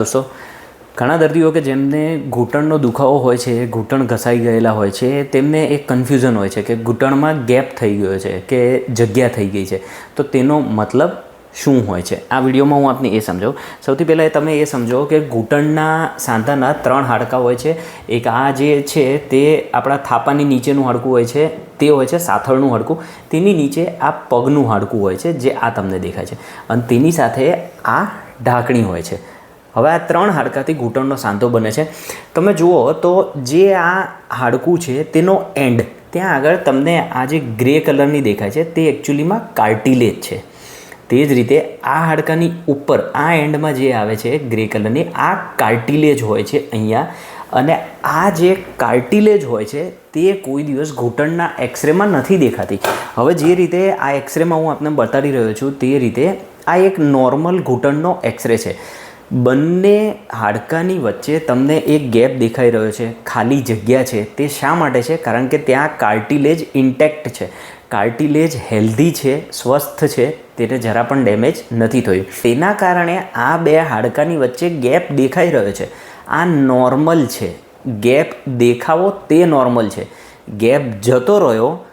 દોસ્તો, ઘણા દર્દીઓ કે જેમને ઘૂંટણનો દુખાવો હોય છે, ઘૂંટણ ઘસાઈ ગયેલા હોય છે, તેમને એક કન્ફ્યુઝન હોય છે કે ઘૂંટણમાં ગેપ થઈ ગયો છે, કે જગ્યા થઈ ગઈ છે. તો તેનો મતલબ શું હોય છે? આ વિડીયોમાં હું આપને એ સમજાવું. સૌથી પહેલાં તમે એ સમજો કે ઘૂંટણના સાંધાના ત્રણ હાડકાં હોય છે. એક આ જે છે તે આપણા થાપાની નીચેનું હાડકું હોય છે, તે હોય છે સાથળનું હાડકું. તેની નીચે આ પગનું હાડકું હોય છે, જે આ તમને દેખાય છે. અને તેની સાથે આ ઢાંકણી હોય છે. હવે આ ત્રણ હાડકાથી ઘૂંટણનો સાંધો બને છે. તમે જુઓ તો જે આ હાડકું છે તેનો એન્ડ ત્યાં આગળ તમને આ જે ગ્રે કલરની દેખાય છે તે એકચ્યુઅલીમાં કાર્ટિલેજ છે. તે જ રીતે આ હાડકાની ઉપર, આ એન્ડમાં જે આવે છે ગ્રે કલરની આ કાર્ટિલેજ હોય છે અહીંયા. અને આ જે કાર્ટિલેજ હોય છે તે કોઈ દિવસ ઘૂંટણના એક્સરેમાં નથી દેખાતી. હવે જે રીતે આ એક્સરેમાં હું આપને બતાડી રહ્યો છું તે રીતે આ એક નોર્મલ ઘૂંટણનો એક્સરે છે. બંને હાડકાની વચ્ચે તમને એક ગેપ દેખાઈ રહ્યો છે. ખાલી જગ્યા છે. તે શા માટે છે? કારણ કે ત્યાં કાર્ટિલેજ ઇન્ટેક્ટ છે. કાર્ટિલેજ હેલ્ધી છે, સ્વસ્થ છે, તેને જરા પણ ડેમેજ નથી થયું. તેના કારણે આ બે હાડકાની વચ્ચે ગેપ દેખાઈ રહ્યો છે. આ નોર્મલ છે. ગેપ દેખાવો તે નોર્મલ છે. ગેપ જતો રહ્યો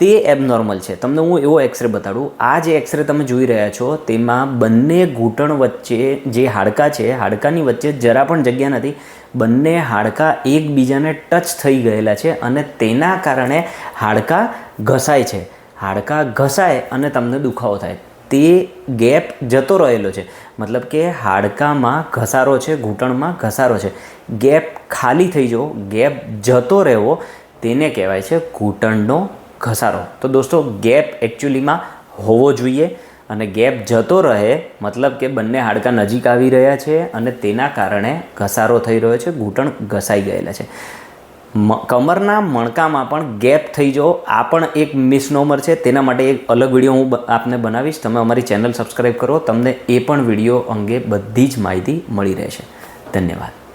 તે એબનોર્મલ છે. તમને હું એવો એક્સરે બતાડું. આ જે એક્સરે તમે જોઈ રહ્યા છો, તેમાં બંને ઘૂંટણ વચ્ચે જે હાડકાં છે, હાડકાની વચ્ચે જરા પણ જગ્યા નથી, બંને હાડકાં એકબીજાને ટચ થઈ ગયેલા છે અને તેના કારણે હાડકાં ઘસાય છે. હાડકાં ઘસાય અને તમને દુખાવો થાય. તે ગેપ જતો રહેલો છે. મતલબ કે હાડકામાં ઘસારો છે, ઘૂંટણમાં ઘસારો છે. ગેપ ખાલી થઈ જવો, ગેપ જતો રહેવો, તેને કહેવાય છે ઘૂંટણનો ઘસારો. તો દોસ્તો, ગેપ એકચ્યુઅલીમાં હોવો જોઈએ અને ગેપ જતો રહે, મતલબ કે બંને હાડકાં નજીક આવી રહ્યા છે અને તેના કારણે ઘસારો થઈ રહ્યો છે, ઘૂંટણ ઘસાઈ ગયેલા છે. કમરના મણકામાં પણ ગેપ થઈ જવો, આ પણ એક મિસનોમર છે. તેના માટે એક અલગ વીડિયો હું આપને બનાવીશ. તમે અમારી ચેનલ સબસ્ક્રાઈબ કરો, તમને એ પણ વીડિયો અંગે બધી જ માહિતી મળી રહેશે. ધન્યવાદ.